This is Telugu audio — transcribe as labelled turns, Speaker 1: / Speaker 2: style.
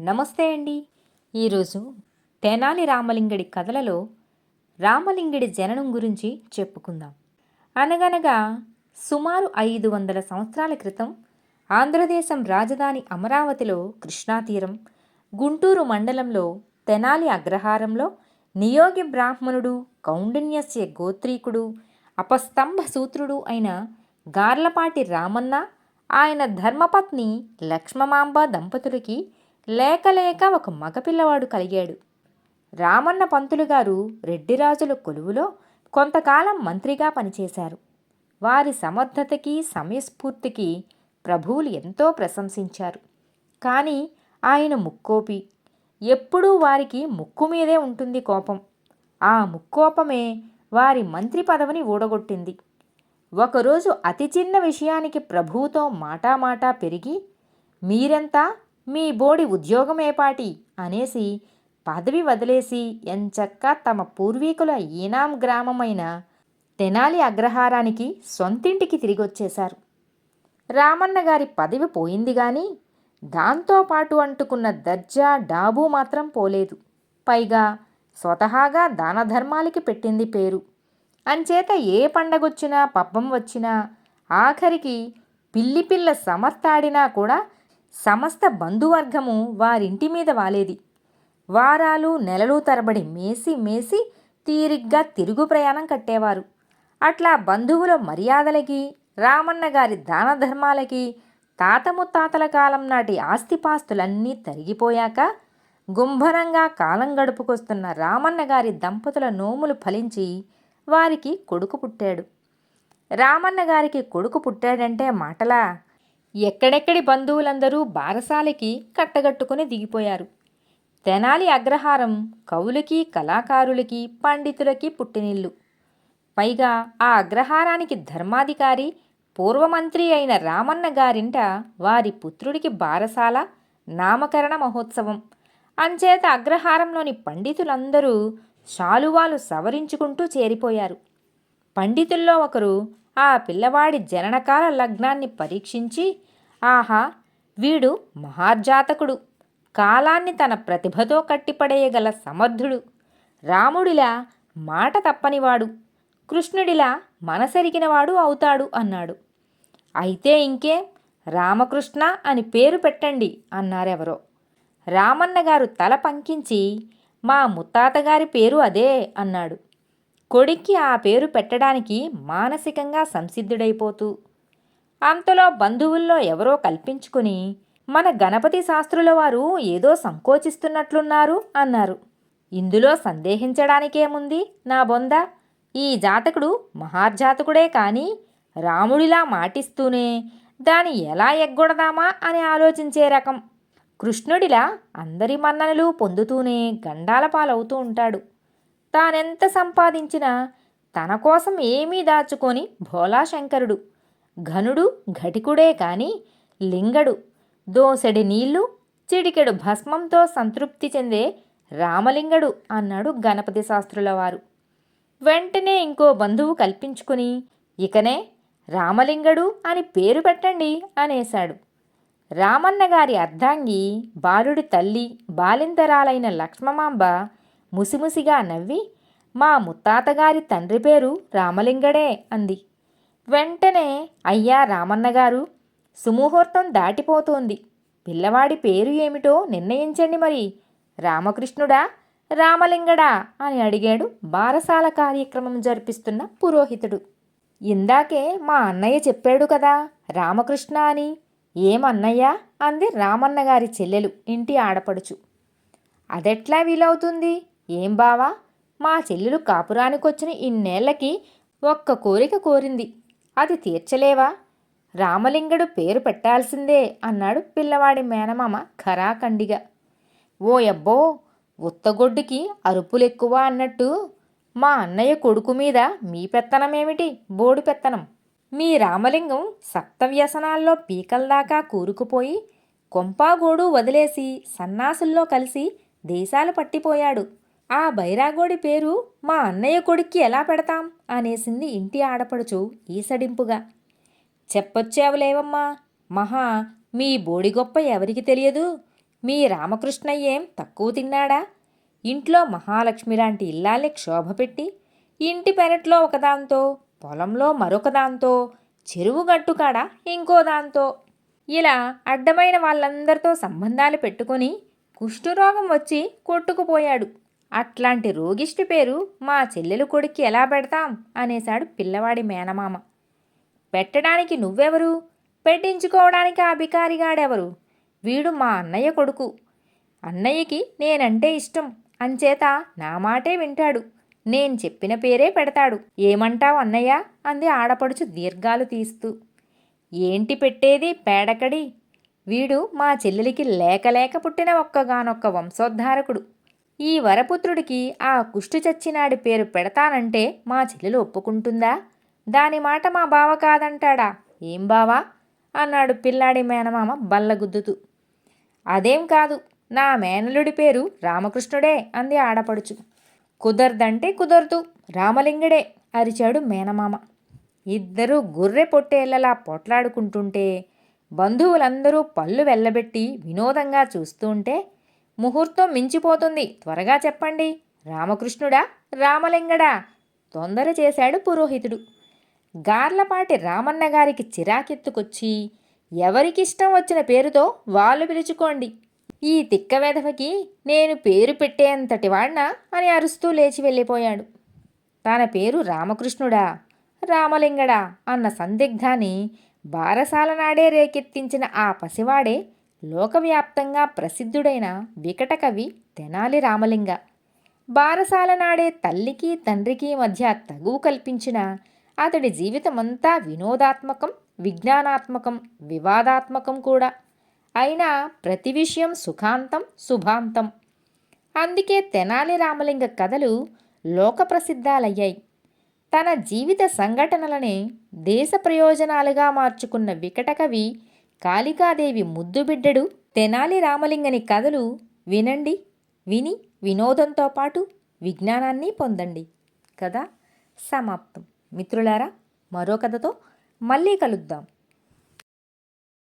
Speaker 1: నమస్తే అండి. ఈరోజు తెనాలి రామలింగడి కథలలో రామలింగడి జననం గురించి చెప్పుకుందాం. అనగనగా సుమారు ఐదు వందల సంవత్సరాల క్రితం ఆంధ్రదేశం రాజధాని అమరావతిలో కృష్ణాతీరం గుంటూరు మండలంలో తెనాలి అగ్రహారంలో నియోగి బ్రాహ్మణుడు కౌండిన్యస్య గోత్రీకుడు అపస్తంభ సూత్రుడు అయిన గార్లపాటి రామన్న ఆయన ధర్మపత్ని లక్ష్మమాంబ దంపతులకి లేక లేక ఒక మగపిల్లవాడు కలిగాడు. రామన్న పంతులు గారు రెడ్డిరాజుల కొలువులో కొంతకాలం మంత్రిగా పనిచేశారు. వారి సమర్థతకి సమయస్ఫూర్తికి ప్రభువులు ఎంతో ప్రశంసించారు. కానీ ఆయన ముక్కోపి. ఎప్పుడూ వారికి ముక్కు మీదే ఉంటుంది కోపం. ఆ ముక్కోపమే వారి మంత్రి పదవిని ఊడగొట్టింది. ఒకరోజు అతి చిన్న విషయానికి ప్రభువుతో మాటామాటా పెరిగి మీరెంతా? మీ బోడి ఉద్యోగమేపాటి అనేసి పదవి వదిలేసి ఎంచక్క తమ పూర్వీకుల ఈనాం గ్రామమైన తెనాలి అగ్రహారానికి సొంతింటికి తిరిగొచ్చేశారు. రామన్న గారి పదవి పోయింది గాని దాంతోపాటు అంటుకున్న దర్జా డాబు మాత్రం పోలేదు. పైగా స్వతహాగా దాన ధర్మాలకి పెట్టింది పేరు. అంచేత ఏ పండగొచ్చినా పబ్బం వచ్చినా ఆఖరికి పిల్లి పిల్ల సమర్థాడినా కూడా సమస్త బంధువర్గము వారింటి మీద వాలేది. వారాలు నెలలు తరబడి మేసి మేసి తీరిగ్గా తిరుగు ప్రయాణం కట్టేవారు. అట్లా బంధువుల మర్యాదలకి రామన్న గారి దాన ధర్మాలకి తాత ముత్తాతల కాలం నాటి ఆస్తిపాస్తులన్నీ తరిగిపోయాక గుంభరంగా కాలం గడుపుకొస్తున్న రామన్న గారి దంపతుల నోములు ఫలించి వారికి కొడుకు పుట్టాడు. రామన్న గారికి కొడుకు పుట్టాడంటే మాటలా? ఎక్కడెక్కడి బంధువులందరూ బారసాలకి కట్టగట్టుకుని దిగిపోయారు. తెనాలి అగ్రహారం కవులకి కళాకారులకి పండితులకి పుట్టినిల్లు. పైగా ఆ అగ్రహారానికి ధర్మాధికారి పూర్వమంత్రి అయిన రామన్న గారింట వారి పుత్రుడికి బారసాల నామకరణ మహోత్సవం. అంచేత అగ్రహారంలోని పండితులందరూ శాలువాలు సవరించుకుంటూ చేరిపోయారు. పండితుల్లో ఒకరు ఆ పిల్లవాడి జననకాల లగ్నాన్ని పరీక్షించి ఆహా వీడు మహార్జాతకుడు. కాలాన్ని తన ప్రతిభతో కట్టిపడేయగల సమర్థుడు. రాముడిలా మాట తప్పనివాడు. కృష్ణుడిలా మనసెరిగినవాడు అవుతాడు అన్నాడు. అయితే ఇంకే రామకృష్ణ అని పేరు పెట్టండి అన్నారెవరో. రామన్నగారు తల పంకించి మా ముత్తాతగారి పేరు అదే అన్నాడు. కొడుక్కి ఆ పేరు పెట్టడానికి మానసికంగా సంసిద్ధుడైపోతూ అంతలో బంధువుల్లో ఎవరో కల్పించుకుని మన గణపతి శాస్త్రుల వారు ఏదో సంకోచిస్తున్నట్లున్నారు అన్నారు. ఇందులో సందేహించడానికేముంది నా బొంద? ఈ జాతకుడు మహార్జాతకుడే కానీ రాముడిలా మాటిస్తూనే దాని ఎలా ఎగ్గొడదామా అని ఆలోచించే రకం. కృష్ణుడిలా అందరి మన్ననలు పొందుతూనే గండాల పాలవుతూ ఉంటాడు. తానెంత సంపాదించినా తన కోసం ఏమీ దాచుకొని భోలాశంకరుడు ఘనుడు ఘటికుడే కాని లింగడు. దోసెడి నీళ్ళు చిడికెడు భస్మంతో సంతృప్తి చెందే రామలింగడు అన్నాడు గణపతి శాస్త్రుల వారు వెంటనే ఇంకో బంధువు కల్పించుకుని ఇకనే రామలింగడు అని పేరు పెట్టండి అనేశాడు. రామన్న గారి అర్ధాంగి బాలుడి తల్లి బాలింతరాలైన లక్ష్మమాంబ ముసిముసిగా నవ్వి మా ముత్తాతగారి తండ్రి పేరు రామలింగడే అంది. వెంటనే అయ్యా రామన్నగారు సుముహూర్తం దాటిపోతోంది. పిల్లవాడి పేరు ఏమిటో నిర్ణయించండి మరి. రామకృష్ణుడా రామలింగడా? అని అడిగాడు బారసాల కార్యక్రమం జరిపిస్తున్న పురోహితుడు. ఇందాకే మా అన్నయ్య చెప్పాడు కదా రామకృష్ణ అని. ఏమన్నయ్యా? అంది రామన్నగారి చెల్లెలు ఇంటి ఆడపడుచు. అదెట్లా వీలవుతుంది? ఏం బావా? మా చెల్లెలు కాపురానికొచ్చిన ఇన్నేళ్ళకి ఒక్క కోరిక కోరింది. అది తీర్చలేవా? రామలింగడు పేరు పెట్టాల్సిందే అన్నాడు పిల్లవాడి మేనమామ ఖరాఖండిగా. ఓ అబ్బో ఉత్తగొడ్డుకి అరుపులెక్కువ అన్నట్టు మా అన్నయ్య కొడుకు మీద మీ పెత్తనమేమిటి? బోడి పెత్తనం. మీ రామలింగం సప్తవ్యసనాల్లో పీకల్దాకా కూరుకుపోయి కొంపాగోడు వదిలేసి సన్నాసుల్లో కలిసి దేశాలు పట్టిపోయాడు. ఆ బైరాగోడి పేరు మా అన్నయ్య కొడుక్కి ఎలా పెడతాం అనేసింది ఇంటి ఆడపడుచు ఈసడింపుగా. చెప్పొచ్చావులేవమ్మా? మహా మీ బోడి గొప్ప ఎవరికి తెలియదు? మీ రామకృష్ణయ్యేం ఏం తక్కువ తిన్నాడా? ఇంట్లో మహాలక్ష్మి లాంటి ఇల్లాలే క్షోభ పెట్టి ఇంటి పెరట్లో ఒకదాంతో పొలంలో మరొక దాంతో చెరువు గట్టుకాడ ఇంకో దాంతో. ఇలా అడ్డమైన వాళ్ళందరితో సంబంధాలు పెట్టుకొని కుష్ఠురోగం వచ్చి కొట్టుకుపోయాడు. అట్లాంటి రోగిష్టి పేరు మా చెల్లెలు కొడుక్కి ఎలా పెడతాం? అనేశాడు పిల్లవాడి మేనమామ. పెట్టడానికి నువ్వెవరు? పెట్టించుకోవడానికి ఆ బికారిగాడెవరు వీడు మా అన్నయ్య కొడుకు. అన్నయ్యకి నేనంటే ఇష్టం. అంచేత నా మాటే వింటాడు. నేను చెప్పిన పేరే పెడతాడు. ఏమంటావు అన్నయ్య? అంది ఆడపడుచు దీర్ఘాలు తీస్తూ. ఏంటి పెట్టేది పేడకడి? వీడు మా చెల్లెలికి లేక లేక పుట్టిన ఒక్కగానొక్క వంశోద్ధారకుడు. ఈ వరపుత్రుడికి ఆ కుష్టు చచ్చినాడి పేరు పెడతానంటే మా చెల్లెలు ఒప్పుకుంటుందా? దాని మాట మా బావ కాదంటాడా? ఏం బావా? అన్నాడు పిల్లాడి మేనమామ బల్లగుద్దుతూ. అదేం కాదు నా మేనలుడి పేరు రామకృష్ణుడే అంది ఆడపడుచు. కుదరదంటే కుదరదు రామలింగుడే అరిచాడు మేనమామ. ఇద్దరూ గొర్రె పొట్టేళ్ళలా పొట్లాడుకుంటుంటే బంధువులందరూ పళ్ళు వెళ్ళబెట్టి వినోదంగా చూస్తుంటే ముహూర్తం మించిపోతుంది. త్వరగా చెప్పండి. రామకృష్ణుడా రామలింగడా? తొందర చేశాడు పురోహితుడు. గార్లపాటి రామన్న గారికి చిరాకెత్తుకొచ్చి ఎవరికిష్టం వచ్చిన పేరుతో వాళ్ళు పిలుచుకోండి. ఈ తిక్క వెధవకి నేను పేరు పెట్టేంతటి వాణ్ణా అని అరుస్తూ లేచి వెళ్ళిపోయాడు. తన పేరు రామకృష్ణుడా రామలింగడా అన్న సందిగ్ధాన్ని బారసాల నాడే రేకెత్తించిన ఆ పసివాడే లోకవ్యాప్తంగా ప్రసిద్ధుడైన వికటకవి తెనాలి రామలింగ. బారసాల నాడే తల్లికి తండ్రికి మధ్య తగువు కల్పించిన అతడి జీవితమంతా వినోదాత్మకం విజ్ఞానాత్మకం వివాదాత్మకం కూడా. అయినా ప్రతి విషయం సుఖాంతం శుభాంతం. అందుకే తెనాలి రామలింగ కథలు లోకప్రసిద్ధాలయ్యాయి తన జీవిత సంఘటనలనే దేశ ప్రయోజనాలుగా మార్చుకున్న వికటకవి కాళికాదేవి ముద్దుబిడ్డడు తెనాలి రామలింగని కథలు వినండి విని వినోదంతో పాటు విజ్ఞానాన్ని పొందండి. కథ సమాప్తం. మిత్రులారా మరో కథతో మళ్ళీ కలుద్దాం.